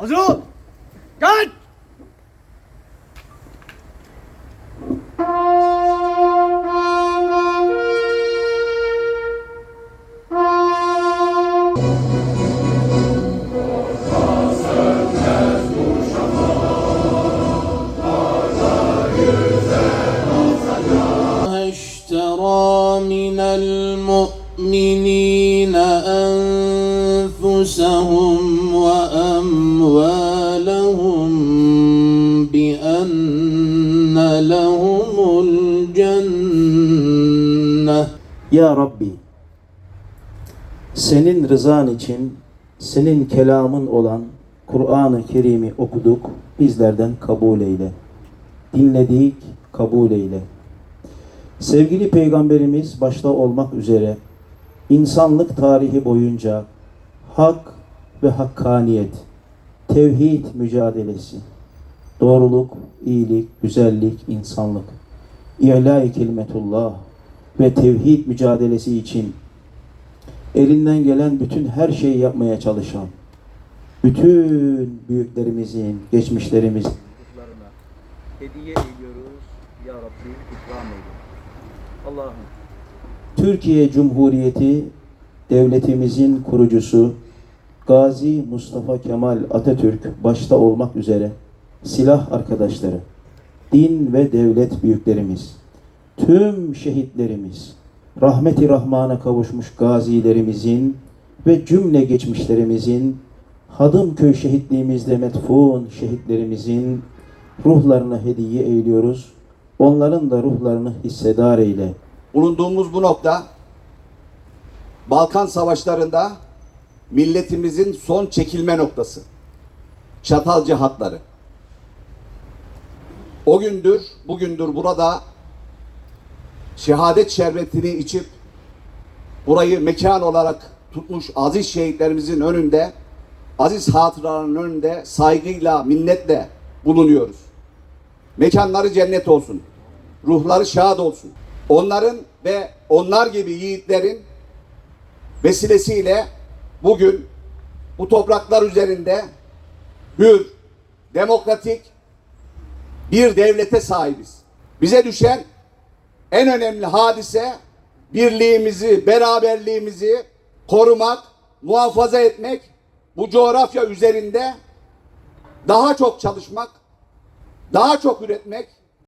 हजुर काट من المؤمنين أنفسهم وأموالهم بأن لهم الجنة Ya Rabbi, senin rızan için senin kelamın olan Kur'an-ı Kerim'i okuduk, bizlerden kabul eyle. Dinledik, kabul eyle. Sevgili Peygamberimiz başta olmak üzere insanlık tarihi boyunca hak ve hakkaniyet, tevhid mücadelesi, doğruluk, iyilik, güzellik, insanlık, İ'la-i kelimetullah ve tevhid mücadelesi için elinden gelen bütün her şeyi yapmaya çalışan, bütün büyüklerimizin, geçmişlerimizin çocuklarına hediye ediyoruz. Ya Rabbi ikram eyle. Allah'ım Türkiye Cumhuriyeti devletimizin kurucusu Gazi Mustafa Kemal Atatürk başta olmak üzere silah arkadaşları, din ve devlet büyüklerimiz, tüm şehitlerimiz, rahmeti rahmana kavuşmuş gazilerimizin ve cümle geçmişlerimizin, Hadımköy şehitliğimizde metfun şehitlerimizin ruhlarına hediye eyliyoruz. Onların da ruhlarını hissedar eyle. bulunduğumuz bu nokta Balkan savaşlarında milletimizin son çekilme noktası. Çatalca hatları. O gündür, bugündür burada şehadet şerbetini içip burayı mekan olarak tutmuş aziz şehitlerimizin önünde, aziz hatıraların önünde saygıyla, minnetle bulunuyoruz. Mekanları cennet olsun. Ruhları şad olsun. Onların ve onlar gibi yiğitlerin vesilesiyle bugün bu topraklar üzerinde hür, demokratik bir devlete sahibiz. Bize düşen en önemli hadise birliğimizi, beraberliğimizi korumak, muhafaza etmek, bu coğrafya üzerinde daha çok çalışmak, daha çok üretmek